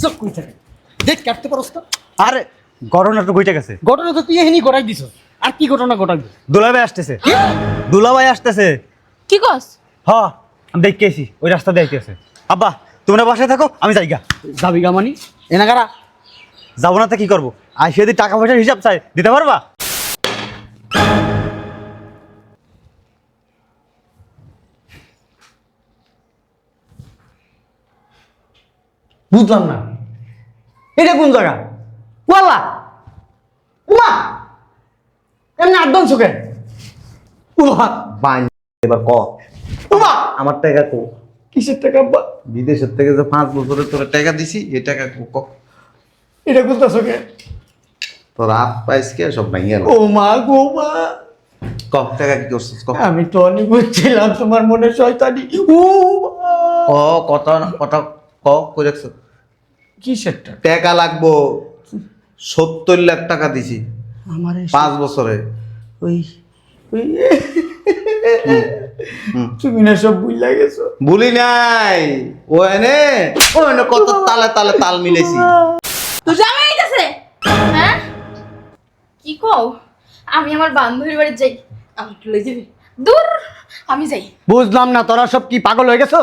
চোখ কই থাকে। দেখ কাটতে পারস তো আরে ঘটনা তো ঘটে গেছে। ঘটনা তো তুই এখানেই ঘটাই দিছ। আর কি ঘটনা ঘটাই দিস দুলাভাই আসতেছে। দুলাভাই আসতেছে। কি কস? হ আমি দেখতেছি ওই রাস্তা দিয়ে আইতেছে আব্বা তোমরা বাসায় থাকো আমি যাইগা যাবি গা মানি? এনাকারা যাব না তো কি করব? আর সে যদি টাকা পয়সার হিসাব চাই দিতে পারবা? বুঝলাম না। এটা কোন জায়গা? ওয়াল্লা উমা। এমনি অ্যাডভান্স ওকে উমা বান এবার ক? উমা। আমার টাকা কো? কিসের টাকা বা বিদেশের থেকে যে পাঁচ বছরের তোরা টাকা দিছি এই টাকা কো ক? এটা কোনটাছ ওকে তোর হাত পাইস কে? সব ভেঙে গেল ও মা গো মা। ক? টাকা কি করছিস? ক? আমি তো অনেক বুঝছিলাম তোমার মনে শয়তানি। ও ক কথা কথা ক টাকা লাগবো সত্তর লাখ টাকা দিছি। আমার পাঁচ বছরে। ওই ওই তুমি না সব বুঝলা গেছো? ভুলি নাই। ও এনে ও এনে কত তালে তালে তাল মিলেছি তুই জামাই আইতাছে হ্যাঁ? কি কও? আমি আমার বান্ধবীর বাড়ি যাই। আমি একটু লই যাবি। দূর আমি যাই। বুঝলাম না তোরা সব কি পাগল হয়ে গেছো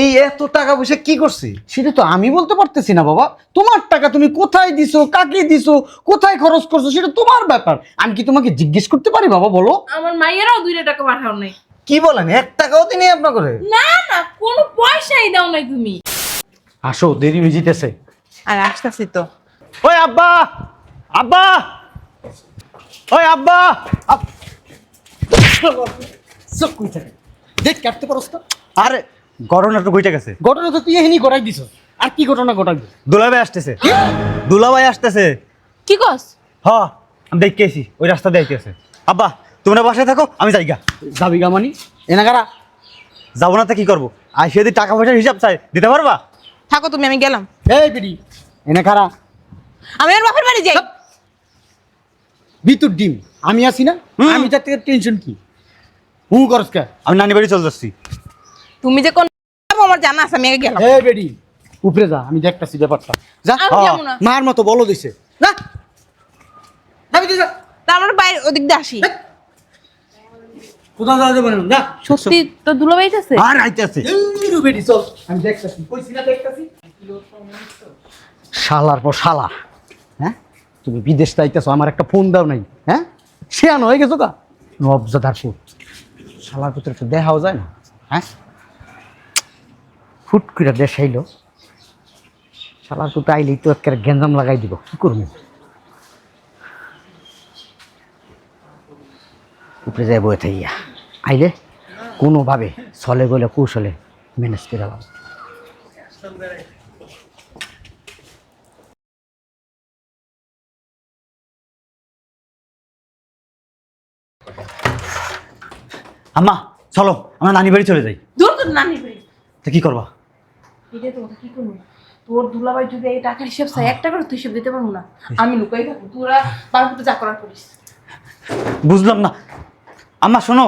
এই এত টাকা পয়সা কি করছি? সেটা তো আমি বলতে পারতেছি না বাবা। তোমার টাকা তুমি কোথায় দিছো? কাকে দিছো? কোথায় খরচ করছ? সেটা তোমার ব্যাপার। আমি কি তোমাকে জিজ্ঞেস করতে পারি বাবা বলো? আমার মাইয়েরাও দুইটা টাকা পাঠাও নাই। কি বলেন? এক টাকাও তিনি আপনার করে না না কোনো পয়সাই দাও নাই তুমি। আসো দেরি হয়ে যেতেছে আর আসতেছি তো। ওই আব্বা! আব্বা! ওই আব্বা! দেখ কাটতে পারস তো। আরে ঘটনা তো ঘটে গেছে। ঘটনা তো তুই এখানেই ঘটাই দিছ আর কি ঘটনা ঘটাই দিস দুলাভাই আসতেছে। দুলাভাই আসতেছে। কি কস? হ আমি দেখতেছি ওই রাস্তা দিয়ে আইতেছে আব্বা তোমরা বাসায় থাকো আমি যাইগা যাবি গা মানি? এনাকারা যাব না তো কি করব? আর সে যদি টাকা পয়সার হিসাব চাই দিতে পারবা? থাকো তুমি আমি গেলাম। এই বিড়ি এনাকারা আমি আর বাপের বাড়ি যাই। ভিতর ডিম আমি আছি না? হুম। আমি তার থেকে টেনশন কি? হু করস কে? আমি নানি বাড়ি চলে যাচ্ছি। তুমি যে কোন আমার জানা আছে আমি আগে গেলাম। এই বেডি উপরে যা আমি দেখতাছি ব্যাপারটা। যা। আমি না। মার মতো বলো দিছে। না যাবি তুই যা। তার আমরা বাইরে ওদিক দিয়ে আসি। কোথাও যাওয়া যাবে না সত্যি তো দুলো বাইতেছে আর আইতেছে। এই রু বেডি চল। আমি দেখতাছি। কইছি না দেখতাছি? শালার পর শালা। হ্যাঁ? তুমি বিদেশ যাইতেছো আমার একটা ফোন দাও নাই। হ্যাঁ? শেয়ান হয়ে গেছো গা নবজাদার ফুট শালার ভিতরে একটু দেখাও যায় না। হ্যাঁ? ফুট করে দেশাইলো শালার পুত্র আইলেই তো একটা গেঞ্জাম লাগাই দিব কি করব? উপরে যাই বয়ে থাইয়া আইলে কোনোভাবে চলে গেলে কৌশলে ম্যানেজ করে দাও আম্মা চলো আমরা নানি বাড়ি চলে যাই। দূর তোর নানি বাড়ি। তো কি করবা? এটা তো কি করব? তোর দুলাভাই যদি এই টাকার হিসাব চাই এক টাকার তুই হিসাব দিতে পারব না। আমি লুকাই থাকব। তোরা বারো যা করার করিস। বুঝলাম না। আম্মা শোনো।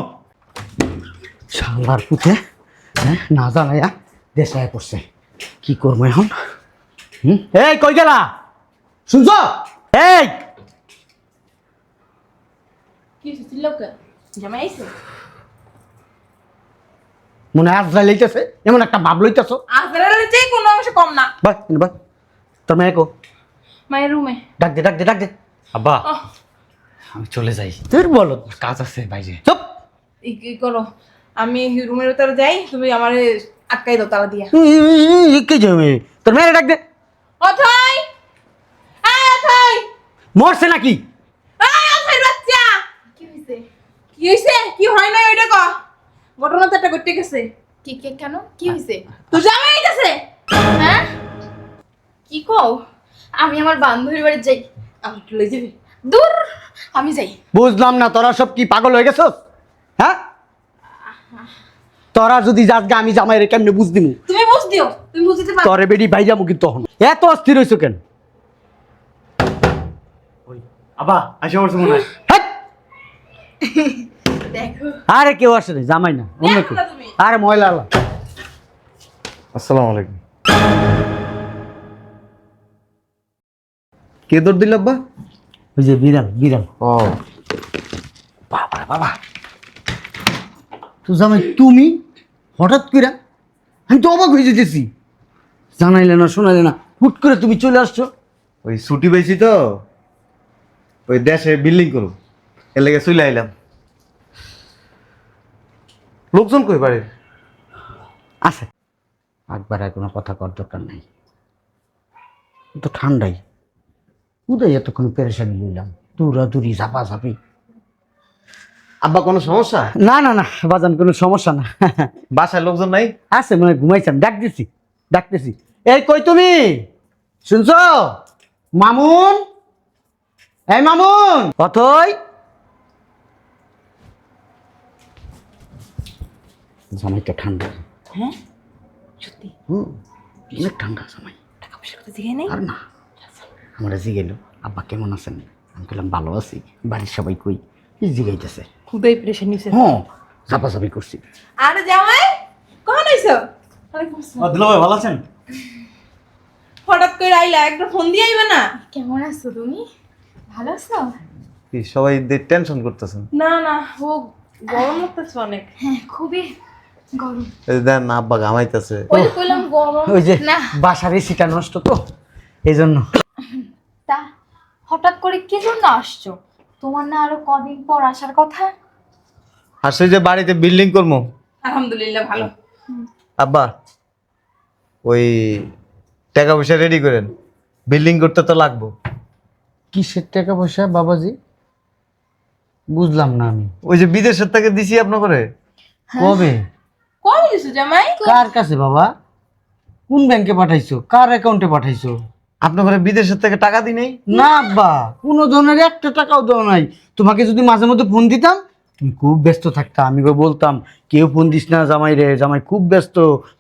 শালার পুতে হ্যাঁ না জানাইয়া দেশায় পড়ছে। কি করব এখন? হুম? এই কই গেলা? শুনছ? এই! কি জামাই আইছে? মনে হয় আজরাইল লইতেছে এমন একটা ভাব লইতেছ। আজরালের চেয়ে কোনো অংশ কম না। ভাই ভাই তোর মেয়ে কো? মায়ের রুমে। ডাক দে ডাক দে ডাক দে। আব্বা আমি চলে যাই। তোর বলো। কাজ আছে বাইরে। চুপ। কি করো? আমি রুমের ভিতরে যাই তুমি আমার আটকাই দাও তালা দিয়া। কে যাবে তোর মেয়ে ডাক দে। অথই! আয় অথই! মরছে নাকি? আয় অথই বাচ্চা! কি হইছে? কি হইছে? কি হয় না ওইটা ক ঘটনা তো একটা ঘটে গেছে। কি কে কেন? কি হয়েছে তুই জামাই আইতাছে? হ্যাঁ? কি কও? আমি আমার বান্ধবীর বাড়ি যাই। আমি লই যাবি। দূর আমি যাই। বুঝলাম না তোরা সব কি পাগল হয়ে গেছস? হ্যাঁ? তোরা যদি যাস গা আমি জামাই রে কেমনে বুঝ দিমু? তুমি বুঝ দিও তুমি বুঝতে পারো। তরে বেডি ভাই যাব কিন্তু তখন এত অস্থির হইছো কেন? আব্বা আসে পড়ছে মনে হয়। হ্যাট! দেখো আরে কেউ আসে নাই জামাই না অন্য কেউ। আরে ময়লা আলা আসসালামু আলাইকুম। কে দৌড় দিল আব্বা? ওই যে বিড়াল বিড়াল। ও। বাবা বাবা। তো জামাই তুমি হঠাৎ করে আমি তো অবাক হয়ে যেতেছি। জানাইলে না শোনাইলে না হুট করে তুমি চলে আসছো। ওই ছুটি পেয়েছি তো ওই দেশে বিল্ডিং করো এর লেগে চলে আইলাম। লোকজন কই বাড়ির? আছে। একবার আর কোনো কথা কর দরকার নাই। তো ঠান্ডাই। উদয় এতক্ষণ পেরেশানি লইলাম। দূরা দূরি ঝাপা ঝাপি আব্বা কোনো সমস্যা? না না না বাজান কোনো সমস্যা না। বাসায় লোকজন নাই? আছে মানে ঘুমাইছেন। ডাক দিছি ডাকতেছি এই কই তুমি? শুনছ? মামুন? এই মামুন? অথই? জামাই তো ঠান্ডা। হ্যাঁ? সত্যি? হুম অনেক ঠান্ডা জামাই। টাকা পয়সা কথা জিগাই নাই? আর না। আমরা জিগেল আব্বা কেমন আছেন? আমি বললাম ভালো আছি। বাড়ির সবাই কই? কি জিগাইতেছে। খুদাই প্রেশার নিছে। হ্যাঁ চাপাচাপি করছি। আরে জামাই কখন আইছো? ওয়ালাইকুম ভাই ভালো আছেন? হঠাৎ করে আইলা একটা ফোন দিয়ে আইবা না? কেমন আছো তুমি? ভালো আছো? কি সবাই টেনশন করতেছেন? না না ও গরম লাগতেছে অনেক। হ্যাঁ খুবই এই দেন আব্বা ঘামাইতেছে। ওই যে কইলাম গরম ওই যে না। বাসার এসিটা নষ্ট তো এই জন্য তা হঠাৎ করে কি জন্য আসছো? তোমার না আরও কদিন পর আসার কথা। আর সেই যে বাড়িতে বিল্ডিং করব। আলহামদুলিল্লাহ ভালো। আব্বা ওই টাকা পয়সা রেডি করেন। বিল্ডিং করতে তো লাগবো। কিসের টাকা পয়সা বাবাজি? বুঝলাম না আমি। ওই যে বিদেশের থেকে দিছি আপনার করে। কবে? কম দিছো জামাই? কার কাছে বাবা? কোন ব্যাংকে পাঠাইছো? কার অ্যাকাউন্টে পাঠাইছো? আপনার বিদেশের থেকে টাকা দিই নাই? না আব্বা কোনো ধরনের একটা টাকাও দেওয়া নাই। তোমাকে যদি মাঝে মধ্যে ফোন দিতাম তুমি খুব ব্যস্ত থাকতা। আমি বলতাম কেউ ফোন দিস না জামাই রে জামাই খুব ব্যস্ত।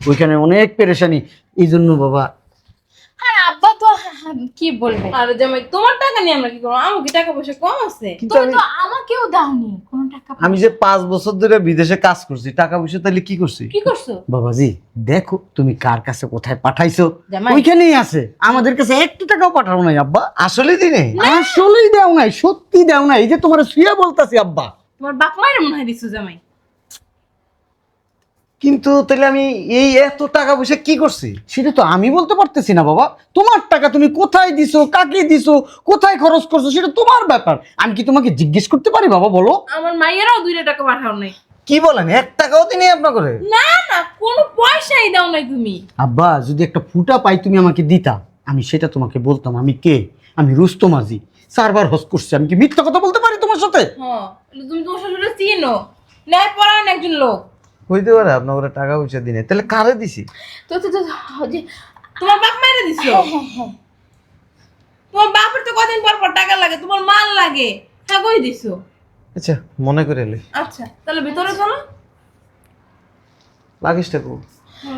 ওইখানে অনেক পেরেশানি। এই জন্য বাবা কি বলবে? আরে জামাই তোমার টাকা নিয়ে আমরা কি করব? আমার কি টাকা পয়সা কম আছে? তুমি তো আমাকেও দাওনি কোনো টাকা আমি যে পাঁচ বছর ধরে বিদেশে কাজ করছি টাকা পয়সা তাহলে কি করছি? কি করছ? বাবাজি দেখো তুমি কার কাছে কোথায় পাঠাইছো। ওইখানেই আছে। আমাদের কাছে একটু টাকাও পাঠাও নাই আব্বা। আসলে দিনে আসলেই দেও নাই সত্যি দেও নাই। এই যে তোমার শুয়ে বলতাছি আব্বা। তোমার বাপ মায়ের মনে হয় দিছো জামাই। কিন্তু তাহলে আমি এই এত টাকা পয়সা কি করছি? সেটা তো আমি বলতে পারতেছি না বাবা। তোমার টাকা তুমি কোথায় দিছো কাকে দিছো কোথায় খরচ করছ সেটা তোমার ব্যাপার। আমি কি তোমাকে জিজ্ঞেস করতে পারি বাবা বলো? আমার মাইয়েরাও দুইটা টাকা পাঠাও নাই। কি বলেন এক টাকাও দিনে আপনার করে না না কোনো পয়সাই দাও নাই তুমি। আব্বা যদি একটা ফুটা পাই তুমি আমাকে দিতা। আমি সেটা তোমাকে বলতাম আমি কে? আমি রুস্তম আজি চারবার হস করছি। আমি কি মিথ্যা কথা বলতে পারি তোমার সাথে? হ্যাঁ তুমি তোমার শ্বশুরে চিনো। ন্যায় পরায়ণ একজন লোক। হইতে পারে আপনার ঘরে টাকা পয়সা দিনে। তাহলে কারে দিছি? তো তো যে তোমার বাপ মায়েরা দিছো? হ্যাঁ হ্যাঁ তোমার বাপের তো কদিন পর পর টাকা লাগে তোমার মাল লাগে। হ্যাঁ কই দিছো? আচ্ছা মনে করে এলে আচ্ছা তাহলে ভিতরে চলো। লাগিসটা কো।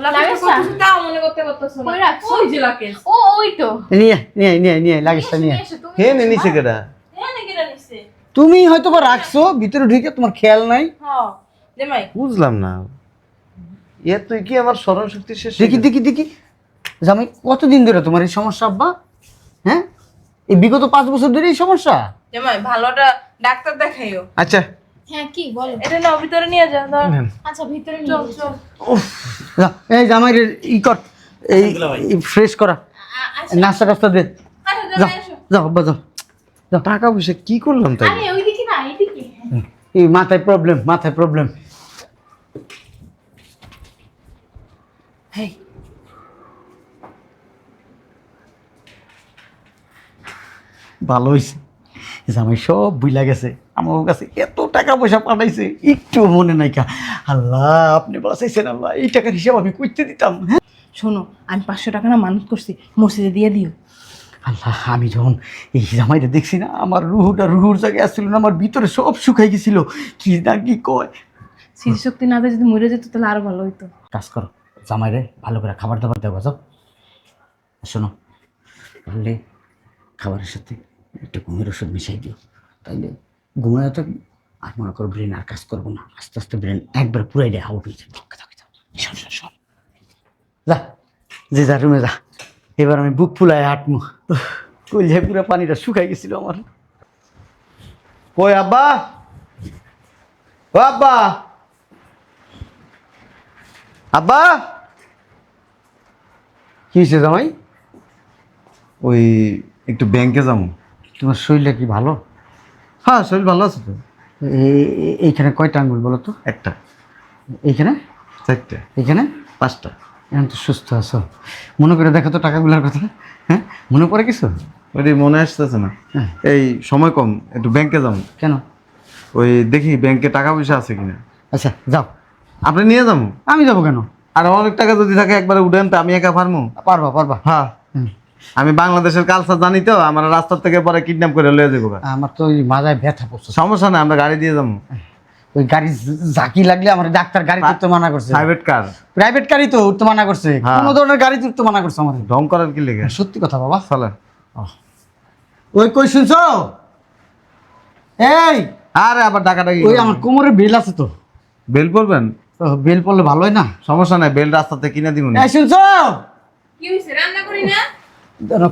লাগেজটা করতেছো, তাও মনে করতে পারতেছো না। কই রাখছো? ওই যে লাগেজ। ও ওই তো। নিয়ে নিয়ে নিয়ে নিয়ে লাগেজটা নিয়ে এসো, তুমি হ্যাঁ হয়তো বা রাখছো ভিতরে ঢুকে তোমার খেয়াল নাই। হ্যাঁ। জামাই বুঝলাম না। এ তুই কি আমার স্মরণ শক্তি শেষ দেখি দেখি দেখি। জামাই কতদিন ধরে তোমার এই সমস্যা আব্বা? হ্যাঁ? এই বিগত পাঁচ বছর ধরে এই সমস্যা? জামাই ভালোটা ডাক্তার দেখাইও। আচ্ছা। হ্যাঁ কি বলো? এটা নাও ভিতরে নিয়ে যাও আচ্ছা ভিতরে নিয়ে চল যাও। চল। যা, এই জামাই ই কর এই ফ্রেশ করা। নাস্তা টাস্তা দে। আচ্ছা আব্বা টাকা পয়সা কি করলাম তাই? আরে ওইদিকে না এইদিকে। এই মাথায় প্রবলেম মাথায় প্রবলেম হেই ভালো হয়েছে জামাই সব বুইলা গেছে। আমার কাছে এত টাকা পয়সা পাঠাইছে একটু মনে নাই কা। আল্লাহ আপনি বাঁচাইছেন আল্লাহ এই টাকার হিসাব আমি করতে দিতাম হ্যাঁ? শোনো আমি পাঁচশো টাকা না মানুষ করছি মসজিদে দিয়ে দিও। আল্লাহ আমি যখন এই জামাইটা দেখছি না আমার রুহুটা রুহুর জায়গায় আসছিল না আমার ভিতরে সব শুকাই গেছিল। কি না কি কয় স্মৃতি শক্তি না যদি মরে যেত, তাহলে আরও ভালো হইতো। কাজ করো জামাইরে ভালো করে খাবার দাবার দেওয়া যাও। শোনো পারলে খাবারের সাথে একটু ঘুমের ওষুধ মিশাই দিও। তাইলে ঘুমায় থাকব আর মনে করো ব্রেন আর কাজ করব না। আস্তে আস্তে ব্রেন একবার পুরাই দেয় আউট হয়ে যাবে শোন শোন যা, যে যা রুমে যা। এবার আমি বুক ফুলায় হাঁটমু। কইলে পুরো পানিটা শুকাই গেছিল আমার। কই আব্বা, ও আব্বা। আব্বা? কি হয়েছে জামাই? ওই একটু ব্যাংকে যাব। তোমার শরীরটা কি ভালো? হ্যাঁ শরীর ভালো আছে তো। এইখানে কয়টা আঙুল বলো তো? একটা। এইখানে? চারটা। এইখানে? পাঁচটা। এখন তো সুস্থ আছো। মনে করে দেখো তো টাকাগুলোর কথা। হ্যাঁ? মনে পড়ে কিছু? ওই মনে আসতেছে না। হ্যাঁ। এই সময় কম একটু ব্যাংকে যাব। কেন? ওই দেখি ব্যাংকে টাকা পয়সা আছে কিনা। আচ্ছা যাও। আপনি নিয়ে যাব? আমি যাব কেন? আর অনেক টাকা যদি থাকে একবারে উঠেন তো আমি একা পারব পারবা পারবা। হ্যাঁ। আমি বাংলাদেশের কালচার জানি তো আমার রাস্তার থেকে পরে কিডন্যাপ করে লয়ে যাব আমার তো ওই মাজায় ব্যথা পড়ছে সমস্যা নেই আমরা গাড়ি দিয়ে যাব। ওই গাড়ি ঝাঁকি লাগলে আমার ডাক্তার গাড়ি উঠতে মানা করছে। প্রাইভেট কার প্রাইভেট গাড়ি তো উঠতে মানা করছে। হ্যাঁ। কোনো ধরনের গাড়ি উঠতে মানা করছে আমার ঢং করার কি লেগে? সত্যি কথা বাবা। চলে ওই কই শুনছো? এই! আরে আবার ডাকাডাকি ওই আমার কোমরে বেল আছে তো। বেল পড়বেন বেল পড়লে ভালো হয় না? সমস্যা নাই বেল রাস্তাতে কিনে দিব এই শুনছো? কি হয়েছে রান্না করি না?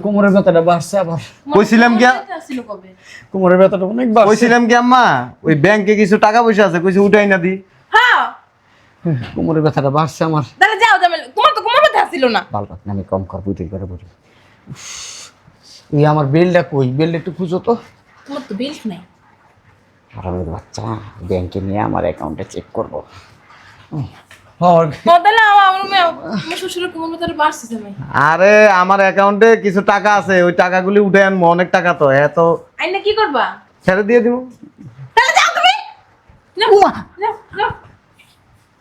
কোমরের ব্যথাটা বাড়ছে আবার। কইছিলাম কি কোমরের ব্যথাটা অনেক বাড়ছে। কইছিলাম কি আম্মা ওই ব্যাংকে কিছু টাকা পয়সা আছে কইছি উঠাই না দি। হ্যাঁ। কোমরের ব্যথাটা বাড়ছে আমার। যাও তোমার তো কোমর ব্যথা আসছিল না। বাল আমি কম কর বুঝতে করে বুঝি এই আমার বেলটা কই? বেলটা একটু খুঁজো তো। তোমার তো নাই। আরামের বাচ্চা ব্যাংকে নিয়ে আমার অ্যাকাউন্টে চেক করব। আরে আমার অ্যাকাউন্টে কিছু টাকা আছে ওই টাকাগুলি উঠে আনব অনেক টাকা তো এত আইনা কি করবা? ছেড়ে দিয়ে দিব। তাহলে যাও তুমি। যাও যাও যাও।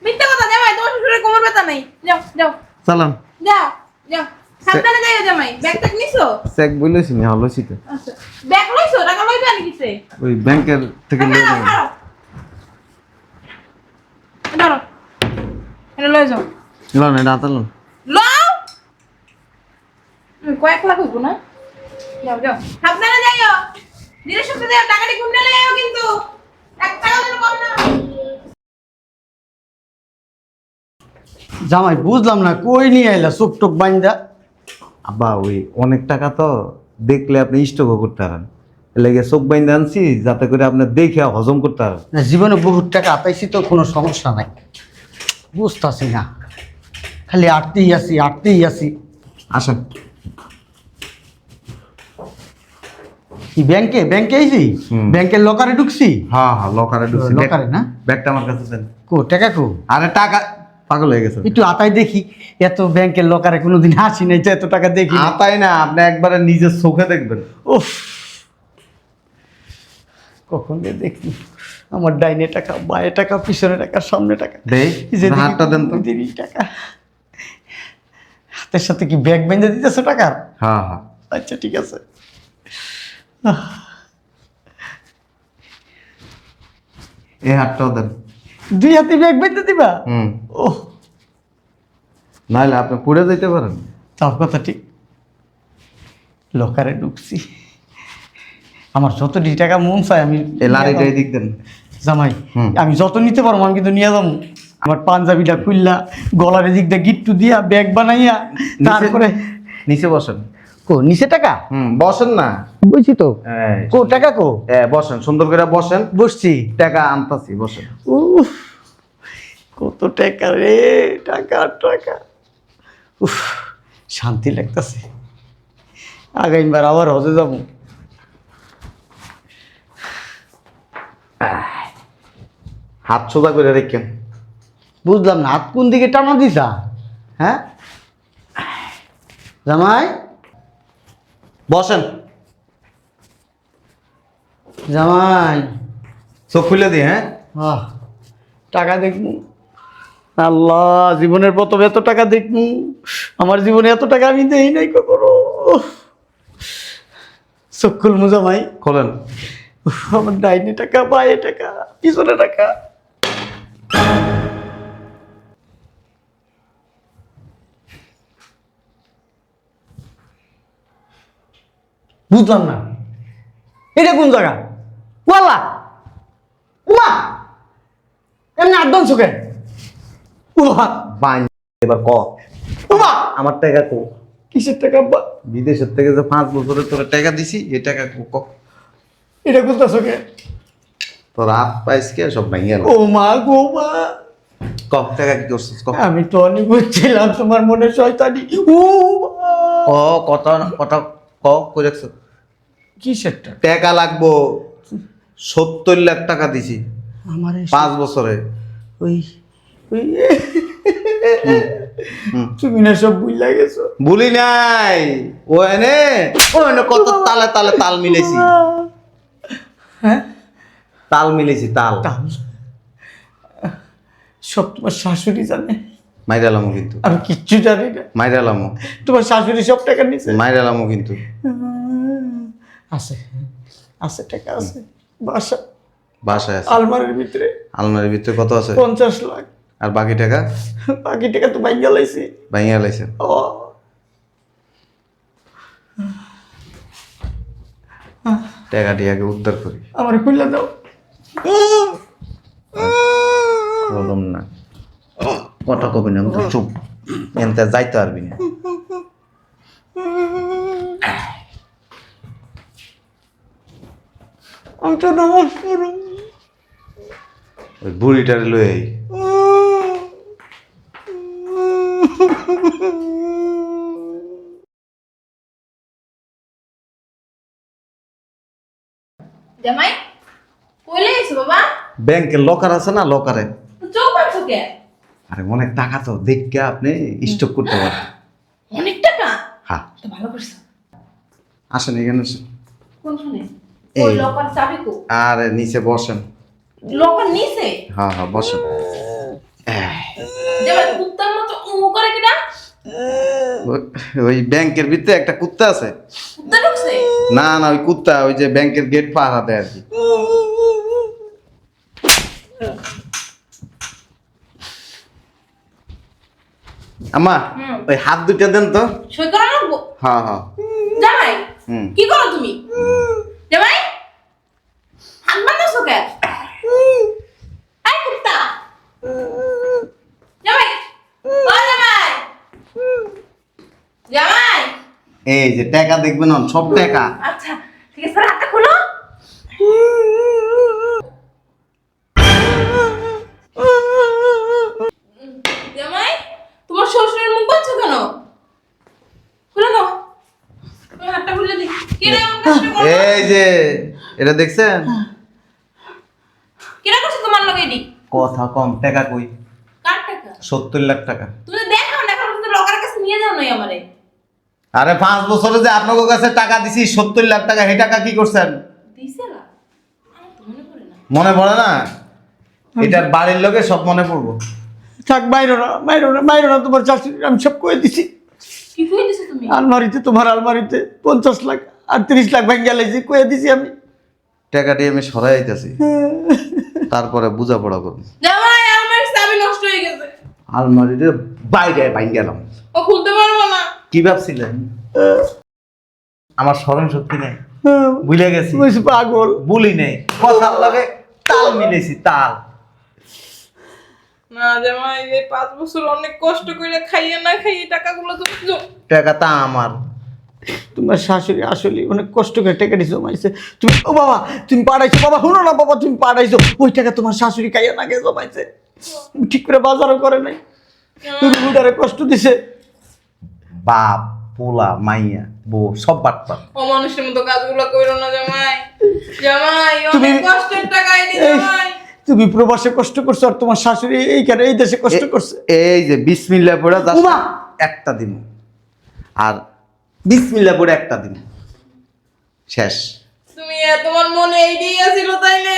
মিথ্যা কথা জামাই তোমার শ্বশুরের কোমর ব্যথা নাই। যাও যাও। চালান যাও যাও। সাবধানে যাইও জামাই। ব্যাগ ট্যাগ নিছো? চেক বলেছি নি হলোছি তো আচ্ছা। ব্যাগ লইছো? টাকা লইবে আনি কিসে ওই ব্যাংকের থেকে লয়ে খাও যাব। খাও ধরো এটা লই যাও। লন এটা হাতে লন। লও! কয়েক লাখ হইব না? যাও যাও। সাবধানে যাইও। ধীরে সুস্থে যাও টাকাটি ঘুমনে লইও কিন্তু। এক টাকা যেন কম না। জামাই বুঝলাম না কই নিয়ে আইলা চোখ টোক বাইন্দা? আব্বা ওই অনেক টাকা তো দেখলে আপনি স্টকও করতে পারেন। লেগে চোখ বাইন্দে আনছি যাতে করে আপনি দেখে হজম করতে পারেন। না, জীবনে বহুত টাকা আতাইছি তো কোনো সমস্যা নাই। বুঝতেছি না। খালি আটতেই আসি আটতেই আসি আসেন। কি ব্যাংকে? ব্যাংকে আইছি? ব্যাংকের লকারে ঢুকছি? হ্যাঁ হ্যাঁ লকারে ঢুকছি। লকারে না? ব্যাগটা আমার কাছে দেন। কো টাকা কো? আরে টাকা পাগল হয়ে গেছে। একটু আতাই দেখি এত ব্যাংকের লকারে কোনোদিন আসি নাই এত টাকা দেখি আতাই না আপনি একবারে নিজের চোখে দেখবেন। উফ। কখন দেখি। আমার ডাইনে টাকা বায়ে টাকা পিছনে টাকা সামনে টাকা। হাতটা দেন তো। টাকা। হাতের সাথে কি ব্যাগ বেঁধে দিতেছো টাকার হ্যাঁ হ্যাঁ। আচ্ছা ঠিক আছে। এই হাতটাও দেন। দুই হাতে ব্যাগ বেঁধে দিবা? হুম। ও নাহলে আপনি পুড়ে যেতে পারেন। তার কথা ঠিক। লকারে ঢুকছি। আমার যত ডি টাকা মন চাই আমি এই লাড়িটা এদিক দেন। জামাই আমি যত নিতে পারব আমি কিন্তু নিয়ে যাব। আমার পাঞ্জাবিটা খুললা গলার এদিক দিয়ে গিট্টু দিয়া ব্যাগ বানাইয়া তারপরে নিচে বসেন। কো নিচে টাকা? হুম বসেন না। বুঝছি তো। কো টাকা কো? এ, বসেন সুন্দর করে বসেন। বসছি। টাকা আনতাছি বসেন। উফ কত টাকা রে টাকা টাকা। উফ শান্তি লাগতেছে। আগামীবার আবার হজে যাব। হাত সোজা করে রেখেন বুঝলাম না হাত কোন দিকে টানা দিছা? হ্যাঁ? জামাই? বসেন। জামাই। চোখ খুলে দিই হ্যাঁ? আহ, টাকা দেখমু আল্লাহ জীবনের প্রথম এত টাকা দেখমু আমার জীবনে এত টাকা আমি দেই নাই কখনো। চক্ষুল মুজামাই খোলেন। আমার ডাইনে টাকা বায়ে টাকা পিছনে টাকা। বুঝলাম না। এটা কোন জায়গা? ওয়ালা উমা এমনি আড্ডান উমা বাইন এবার ক? উমা আমার টাকা কো? কিসের টাকা আব্বা? বিদেশের থেকে যে পাঁচ বছরের তোরা টাকা দিছি এই টাকা ক- এটা কোথাও কে তোর হাত পাইস কে সব ভেঙে গেল? ও মা গো মা। ক টাকা কি করছিস? ক আমি তো অনেক বুঝছিলাম তোমার মনে শয়তানি। ও ক কত কত ক কই রাখছ কিসের টাকা টাকা লাগবো। সত্তর লাখ টাকা দিছি। আমার পাঁচ বছরে। ওই ওই তুমি না সব বুঝলা গেছো। ভুলি নাই। ও এনে ও এনে কত তালে তালে তাল মিলেছি হ্যাঁ? তাল মিলেছি তাল। তাল। সব তোমার শাশুড়ি জানে? মাইরালামো কিন্তু। আমি কিচ্ছু জানি না। মাইরালামো তোমার শাশুড়ি সব টাকা নিছে মাইরালামো কিন্তু। আছে আছে টাকা আছে। বাসা। বাসায় আছে। আলমারির ভিতরে। আলমারির ভিতরে কত আছে? পঞ্চাশ লাখ। আর বাকি টাকা? বাকি টাকা তো বাইঙ্গা লাইছি। ভাইয়া লাইছেন ও। টাকা দিয়ে আগে উদ্ধার করি। আমার খুললে দাও। বললাম না। কটা কবি না তো চুপ। এনতে যাইতে পারবি না। আমি তো নামাজ পড়ো। ওই বুড়িটারে লই জামাই? বাবা? ব্যাংকের লকার আছে না লকারে চোখ পাচ্ছ কে? আরে অনেক টাকা তো দেখে আপনি স্টক করতে পারেন। অনেক টাকা? হ্যাঁ। তো ভালো করছ। আসেন এখানে আসেন। কোন শুনে এই। ওই লকার চাবি কো? আর নিচে বসেন। লকার নিছে হ্যাঁ হ্যাঁ বসেন। কুত্তার মতো উ করে কিনা? ওই- ওই ব্যাংকের ভিতরে একটা কুত্তা আছে। কুত্তা ঢুকছে? না না ওই কুত্তা ওই যে ব্যাংকের গেট পাহারা দেয় আর কি। আম্মা ওই হাত দুইটা দেন তো। সই করা লাগবো হ্যাঁ হ্যাঁ জামাই কি করো তুমি? জামাই হাত বাঁধাছো কে আই কুত্তা। জামাই ও জামাই। জামাই। এই যে টাকা দেখবেন না সব টাকা। আচ্ছা ঠিক আছে এই যে এটা দেখছেন? কিরা করছ তোমার লগে এডি কথা কম টাকা কই? কার টাকা? সত্তর লাখ টাকা। তুমি দেখাও না এখন লকার কাছে নিয়ে যাও নই আমারে। আরে পাঁচ বছরে যে আপনার কাছে টাকা দিছি সত্তর লাখ টাকা সেই টাকা কি করছেন? দিছে না। মনে পড়ে না। মনে পড়ে না? এটার বাড়ির লোকে সব মনে পড়ব। থাক বাইরো না বাইরো না বাইরো না তোমার শাশুড়ি আমি সব কয়ে দিছি। কি কই দিছো তুমি? আলমারিতে তোমার আলমারিতে পঞ্চাশ লাখ। আর তিরিশ লাখ বাইঙ্গা লাইছি কয়ে দিছি আমি। টাকাটি আমি সরাই আইতেছি। তারপরে বোঝাপড়া করব। জামাই নষ্ট হয়ে গেছে। আলমারিতে বাইরে বাইন গেলাম ও খুলতে পারব না। কি ভাবছিলেন? আমার স্মরণ শক্তি নেই। ভুলে গেছি। বলছি পাগল। বলি নেই। কথার লগে তাল মিলেছি তাল। না জামাই এই পাঁচ বছর অনেক কষ্ট করে খাইয়ে না খাইয়ে টাকাগুলো তো টাকা তা আমার। তোমার শাশুড়ি আসলে অনেক কষ্ট করে টাকা দিছো জমাইছে। তুমি ও বাবা তুমি পাঠাইছো বাবা শুনো না বাবা তুমি পাঠাইছো ওই টাকা তোমার শাশুড়ি খাইয়া না খেয়ে জমাইছে। ঠিক করে বাজারও করে নাই। রুগুটারে কষ্ট দিছে। বাপ পোলা মাইয়া বউ সব বাটপার অমানুষের মতো কাজগুলো করো না জামাই। জামাই তুমি- কষ্টের টাকা এনে জামাই। তুমি প্রবাসে কষ্ট করছ আর তোমার শাশুড়ি এইখানে এই দেশে কষ্ট করছে। এই যে বিসমিল্লা পড়ে একটা দিন আর বিসমিল্লা পড়ে একটা দিন। শেষ। তুমি তোমার মনে এইটাই আছিল তাইলে?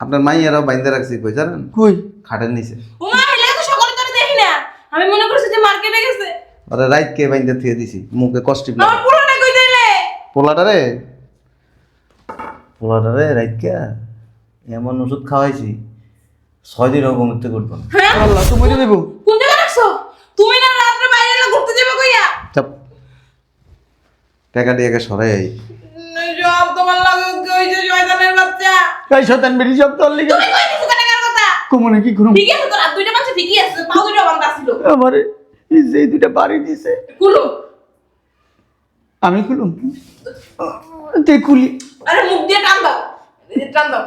আপনার মাইয়ারাও বাইন্দা রাখছি কই জানেন? কই? খাটের নিচে। উমা হেলে তো সকলে তোরে দেখি না। আমি মনে করছি যে মার্কেটে গেছে ওরা রাইত কে বাইন্দা থিয়ে দিছি মুখে কষ্ট না। আমার পুরোটা কই তাইলে? পোলাটারে পোলাটারে রাইত কে এমন ওষুধ খাওয়াইছি ছয় দিন ঘুমোতে করব না। হ্যাঁ? আল্লাহ তুমি দেবো কোন জায়গায় রাখছো তুমি না রাত্রে বাইরে এলে ঘুরতে যাবে কইয়া চাপ টাকা দিয়ে একে সরাই আই। সব তোমার লাগে ওই যে জয়দানের বাচ্চা? এই শতান বেরি সব তোর লিগে তুমি কই দিছো টাকার কথা? কমনে কি করুম ঠিক আছে তোর দুইটা মাছ ঠিকই আছে পাও দুইটা বান্ধা ছিল। আমারে এই যে দুইটা বাড়ি দিছে। আমি তুই খুলি আরে মুখ দিয়ে টান দাও। এই টান দাও।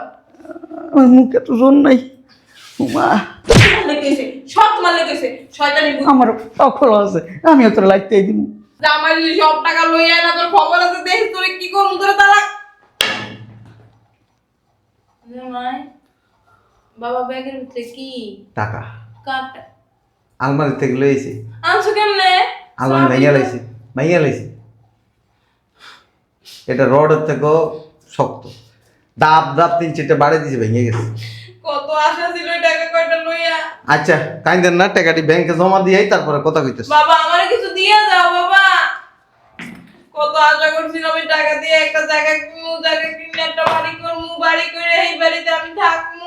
আমার মুখে তো জোর নাই। উমা। সব তোমার লেগেছে শয়তানি বুদ্ধি আমার অকল আছে আমিও তোর লাইতে দিব জামাই যদি সব টাকা লই আয় না তোর খবর আছে দেখ তোরে কি তোরে তালাক। বাবা ব্যাগের ভিতরে কি? টাকা। কাট আলমারি থেকে লইছি আনছো কেমনে? আলমারি ভাইয়া লাইছি ভাইয়া লাইছি। এটা রডের থেকেও শক্ত। দাপ দাপ তিন চারটে বাড়ি দিয়েছে ভেঙে গেছে। কত আশা ছিল টাকা কয়টা লইয়া। আচ্ছা কাইন্দেন না টাকাটি ব্যাংকে জমা দিয়েই তারপরে কথা কইতেছে। বাবা আমারে কিছু দিয়ে যাও বাবা। কত আশা করছিলাম আমি টাকা দিয়ে একটা জায়গা কিনবো জায়গা কিনে একটা বাড়ি করব বাড়ি করে এই বাড়িতে আমি থাকব।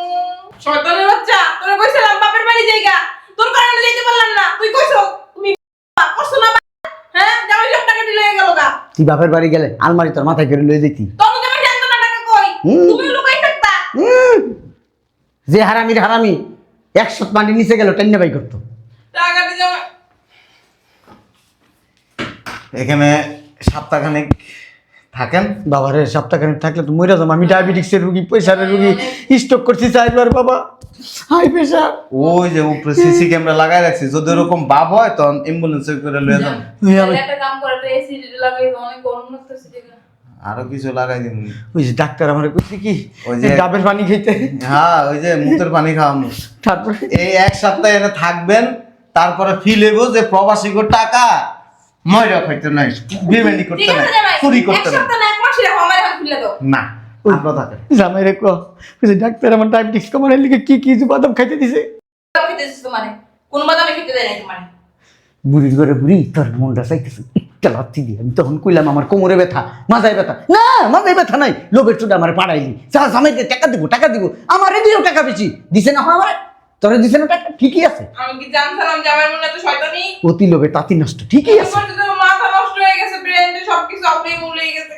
শয়তানের বাচ্চা তোরে কইছিলাম বাপের বাড়ি জায়গা তোর কারণে যেতে পারলাম না। তুই কইছো তুমি করছ না হ্যাঁ জামাই সব টাকা দিলে গেল গা। তুই বাপের বাড়ি গেলে আলমারি তোর মাথায় করে লই দিতি তোর জামাই জানতো না টাকা কই। তুমি লুকাই থাকতা। যে হারামির হারামি একশো মাটি নিচে গেল টেন্নে বাই করতো। জামাই এখানে সপ্তাহখানেক থাকেন? বাবারে সপ্তাহখানিক থাকলে তো মরে যাব। আমি ডায়াবেটিক্সের রুগী প্রেশারের রুগী স্টক করছি চাইবার বাবা। হাই প্রেশার ওই যে উপরে সিসি ক্যামেরা লাগাই রাখছি। যদি ওরকম ভাব হয় তখন অ্যাম্বুলেন্স করে লয়ে যান একটা কাম করে এসি লাগাই অনেক গরম লাগতেছে আরও কিছু লাগাই দিন ওই যে ডাক্তার আমার কইছে কি ওই যে- ডাবের পানি খেতে। হ্যাঁ ওই যে মুখের পানি খাওয়ানো। তারপরে এই এক সপ্তাহ এনে থাকবেন তারপরে ফিল হইব যে প্রবাসী গো টাকা ময়রা খাইতে নাই বেমেনি করতে নাই চুরি করতে নাই। না এক মাস আমার এখন খুলে দাও না আপনার থাকেন জামাই রে কো ওই ডাক্তার আমার ডায়াবেটিক্স কমানোর লিগে কি কি যে বাদাম খাইতে দিছে? কোন বাদামে খেতে দেয় না তোমারে। বুড়ির ঘরে বুড়ি তোর মনটা চাইতেছে একটা লাথি দিয়ে। আমি তখন কইলাম আমার কোমরে ব্যথা মাথায় ব্যথা। না মাথায় ব্যথা নাই লোভের চুটে আমার পাড়াইলি। যা জামাইকে টাকা দিব টাকা দিব আমারে দিও টাকা বেশি। দিছে না আমার? তোরা দিছে না টাকা? ঠিকই আছে। আমি কি জানতাম যে আমার মনে তো শয়তানি? অতি লোভে তাতি নষ্ট ঠিকই আছে। মাথা নষ্ট হয়ে গেছে ব্রেন সবকিছু আপনি মূলেই গেছে